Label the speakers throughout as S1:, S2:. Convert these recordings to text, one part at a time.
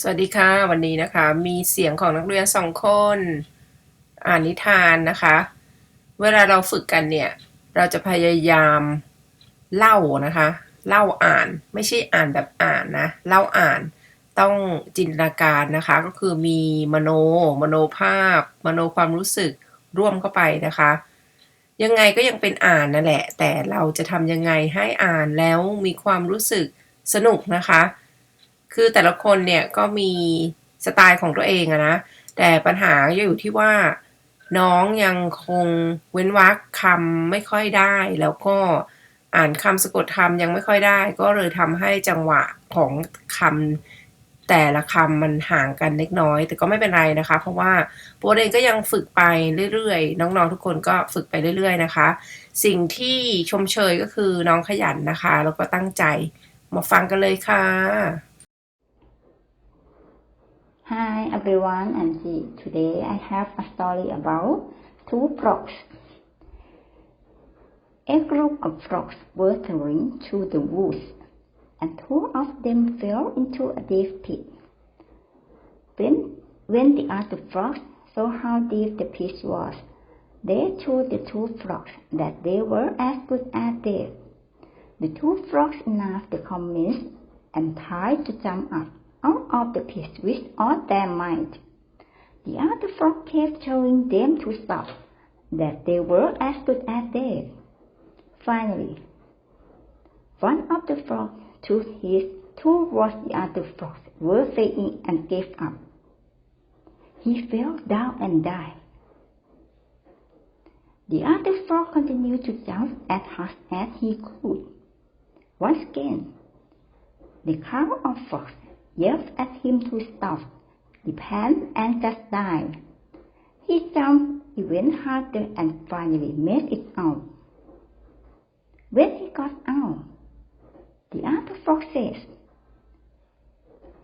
S1: สวัสดีค่ะ วันนี้นะคะมีเสียงของนักเรียนสองคน อ่านนิทานนะคะ เวลาเราฝึกกันเนี่ย เราจะพยายามเล่านะคะ เล่าอ่านไม่ใช่อ่านแบบอ่านนะเล่าอ่านต้องจินตนาการนะคะ ก็คือมีมโน มโนภาพ มโนความรู้สึกร่วมเข้าไปนะคะ ยังไงก็ยังเป็นอ่านนั่นแหละ แต่เราจะทำยังไงให้อ่านแล้วมีความรู้สึกสนุกนะคะ คือแต่ละคนเนี่ยก็มีสไตล์ของตัวเองอะนะ แต่ปัญหาอยู่ที่ว่าน้องยังคงเว้นวรรคคำไม่ค่อยได้ แล้วก็อ่านคำสะกดคำยังไม่ค่อยได้ ก็เลยทำให้จังหวะของคำแต่ละคำมันห่างกันเล็กน้อย แต่ก็ไม่เป็นไรนะคะ เพราะว่าโปรเองก็ยังฝึกไปเรื่อยๆ น้องๆทุกคนก็ฝึกไปเรื่อยๆนะคะ สิ่งที่ชมเชยก็คือน้องขยันนะคะ แล้วก็ตั้งใจมาฟังกันเลยค่ะ
S2: Hi everyone, I'm Ji. Today I have a story about two frogs. A group of frogs were traveling through the woods, and two of them fell into a deep pit. When, when the other frogs saw how deep the pit was, they told the two frogs that they were as good as dead. The two frogs laughed the comments and tried to jump up out of the pit with all their might. The other frog kept telling them to stop, that they were as good as dead. Finally, one of the frogs took his towards the other frogs were saying and gave up. He fell down and died. The other frog continued to jump as hard as he could. Once again, the crowd of frogs yelled at him to stop, repent, and just die. He jumped even harder and finally made it out. When he got out, the other frog says,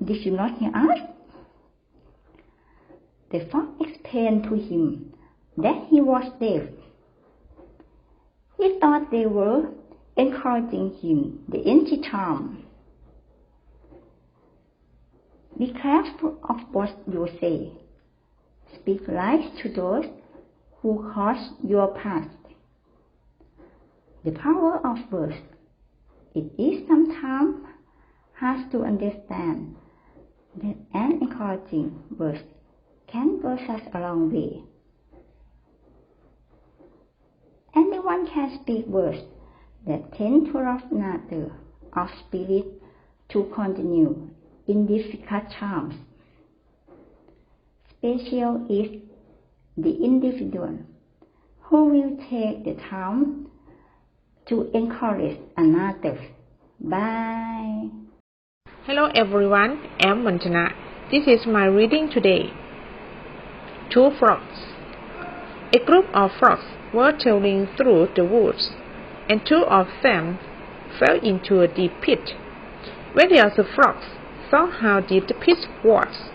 S2: Did you not hear us? The frog explained to him that he was deaf. He thought they were encouraging him the empty time. Be careful of what you say. Speak life to those who cross your past. The power of words. It is sometimes hard to understand that an encouraging word can go such a long way. Anyone can speak words that tend to rough another of spirit to continue in difficult times. Special is the individual who will take the time to encourage another. Bye.
S3: Hello everyone, I'm Manjana. This is my reading today. Two frogs. A group of frogs were traveling through the woods, and two of them fell into a deep pit. When the other frogs saw how deep the pit was,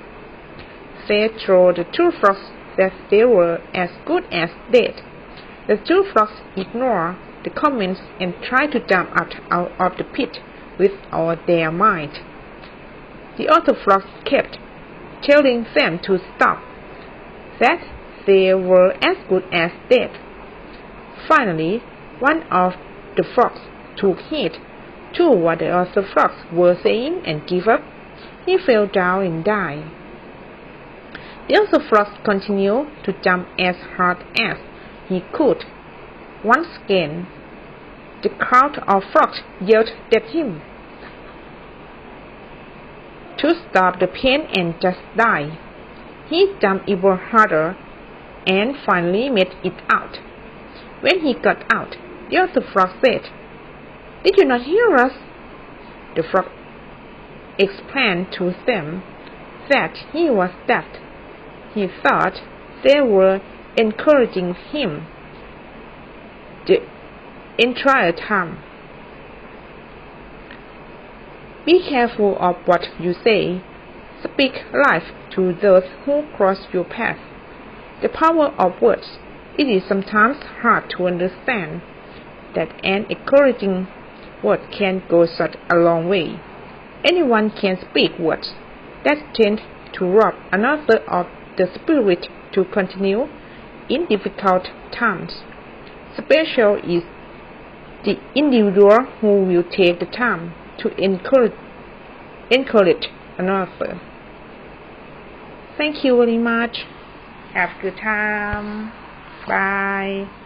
S3: they told the two frogs that they were as good as dead. The two frogs ignored the comments and tried to jump out, out of the pit with all their might. The other frogs kept telling them to stop, that they were as good as dead. Finally, one of the frogs took heed to what the other frogs were saying and gave up. He fell down and died. The frogs continued to jump as hard as he could. Once again, the crowd of frogs yelled at him to stop the pain and just die. He jumped even harder and finally made it out. When he got out, the other frog said, Did you not hear us? The frog explained to them that he was deaf. He thought they were encouraging him the entire time. Be careful of what you say. Speak life to those who cross your path. The power of words. It is sometimes hard to understand that an encouraging word can go such a long way. Anyone can speak words, that tend to rob another of the spirit to continue in difficult times. Special is the individual who will take the time to encourage, encourage another. Thank you very much. Have a good time. Bye.